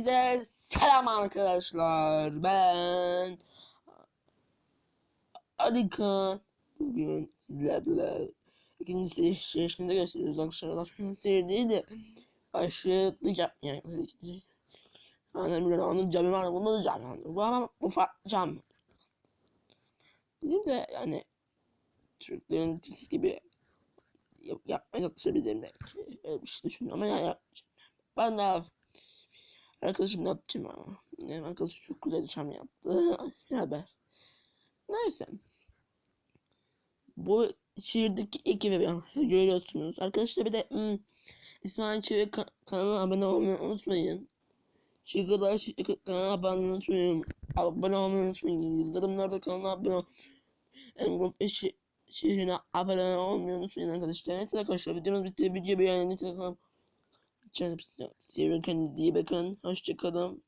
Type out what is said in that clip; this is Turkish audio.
Hepinize selam arkadaşlar. Ben Arika. Bugün sizlerle ikinci seçimde gösteriyoruz. Arkadaşlar seyirdiği de aşırılık yapmıyor. Yani bir onun camı var. Bunda da cam var. Bu ama bu farklı cam. Bizim de yani Türklerin çizgi gibi yap, yapmaya çalışabilirim belki. Öyle bir şey düşünüyorum ama ya yapmayacağım. Ben de Arkadaşım ne yapacağım ama. Yani arkadaşım çok güzel çam yaptı. Haber? Neyse. Bu şiirdeki ekibi görüyorsunuz. Arkadaşlar bir de hmm, İsmail Çevik ka kanalına abone olmayı unutmayın. Şıkılar Şıkılar kanalına abone unutmayın. Abone olmayı unutmayın. Yıldırımlarda kanalına abone olmayı şi şiirine abone olmayı unutmayın arkadaşlar. Neyse arkadaşlar videomuz bitti. Video beğendiyseniz kanalım. Kendinize iyi bakın. Hoşçakalın.